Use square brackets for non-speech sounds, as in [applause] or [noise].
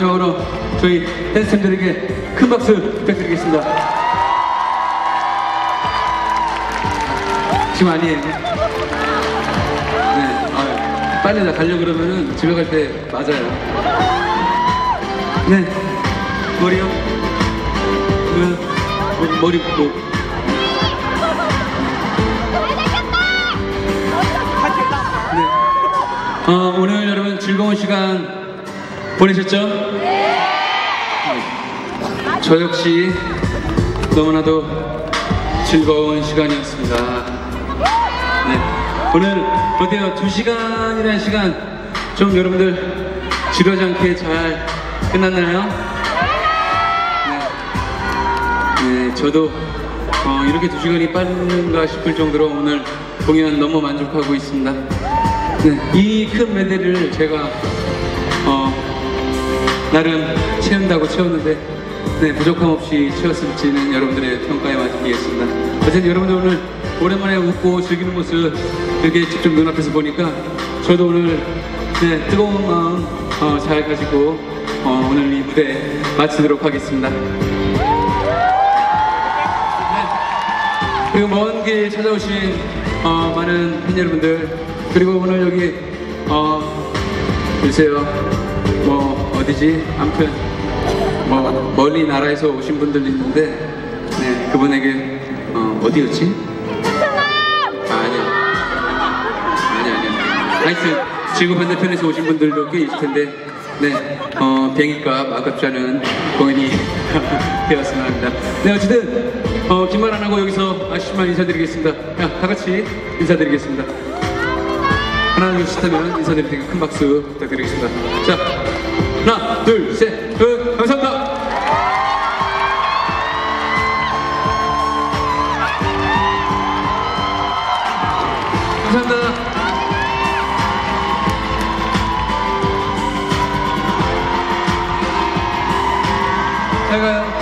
마지막으로 저희 댄스팀들에게 큰 박수 부탁드리겠습니다. 지금 아니에요. 네, 아, 빨리 나 가려고 그러면은 집에 갈 때 맞아요. 네, 머리요? 네, 머- 머리 뭐 네. 어, 오늘 여러분 즐거운 시간 보내셨죠? 네. 저 역시 너무나도 즐거운 시간이었습니다. 네. 오늘 어때요? 두 시간이라는 시간 좀 여러분들 지루하지 않게 잘 끝났나요? 네. 네, 저도 어, 이렇게 두 시간이 빠른가 싶을 정도로 오늘 공연 너무 만족하고 있습니다. 네, 이 큰 메달을 제가 어, 나름 채운다고 채웠는데 네, 부족함 없이 채웠을지는 여러분들의 평가에 맡기겠습니다. 어쨌든 여러분들 오늘 오랜만에 웃고 즐기는 모습 이렇게 직접 눈앞에서 보니까 저도 오늘 네, 뜨거운 마음 어, 잘 가지고 어, 오늘 이 무대 마치도록 하겠습니다. 그리고 먼 길 찾아오신 어, 많은 팬 여러분들 그리고 오늘 여기 어 글쎄요 뭐 어디지 아무튼 뭐 멀리 나라에서 오신 분들 있는데 네 그분에게 어 어디였지? 아, 아니야 아니야 아니야 하여튼 지구 반대편에서 오신 분들도 꽤 있을 텐데 네, 어, 비행기값 아깝지 않은 공연이 [laughs] 되었으면 합니다. 네, 어쨌든, 어, 긴말 안 하고 여기서 아쉽지만 인사드리겠습니다. 야, 다 같이 인사드리겠습니다. 하나, 둘, 셋 하면 인사드릴 테니까 큰 박수 부탁드리겠습니다. 자, 하나, 둘, 셋, 끝! 감사합니다! 감사합니다. 잘 가요.